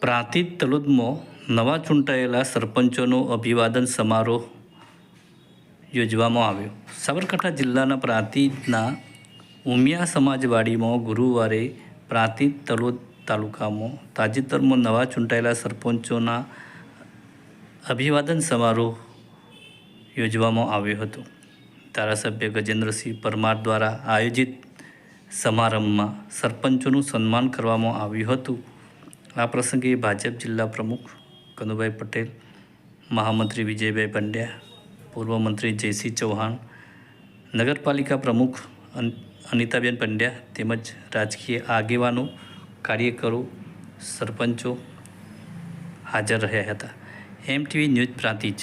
પ્રાંતિજ તલોદમાં નવા ચૂંટાયેલા સરપંચોનો અભિવાદન સમારોહ યોજવામાં આવ્યો. સાબરકાંઠા જિલ્લાના પ્રાંતિજના ઉમિયા સમાજવાડીમાં ગુરુવારે પ્રાંતિજ તલોદ તાલુકામાં તાજેતરમાં નવા ચૂંટાયેલા સરપંચોના અભિવાદન સમારોહ યોજવામાં આવ્યો હતો. ધારાસભ્ય ગજેન્દ્રસિંહ પરમાર દ્વારા આયોજિત સમારંભમાં સરપંચોનું સન્માન કરવામાં આવ્યું હતું. આ પ્રસંગે ભાજપ જિલ્લા પ્રમુખ કનુભાઈ પટેલ, મહામંત્રી વિજયભાઈ પંડ્યા, પૂર્વ મંત્રી જયસિંહ ચૌહાણ, નગરપાલિકા પ્રમુખ અન- અનિતાબેન પંડ્યા તેમજ રાજકીય આગેવાનો, કાર્યકરો, સરપંચો હાજર રહ્યા હતા. MTV news Prantij.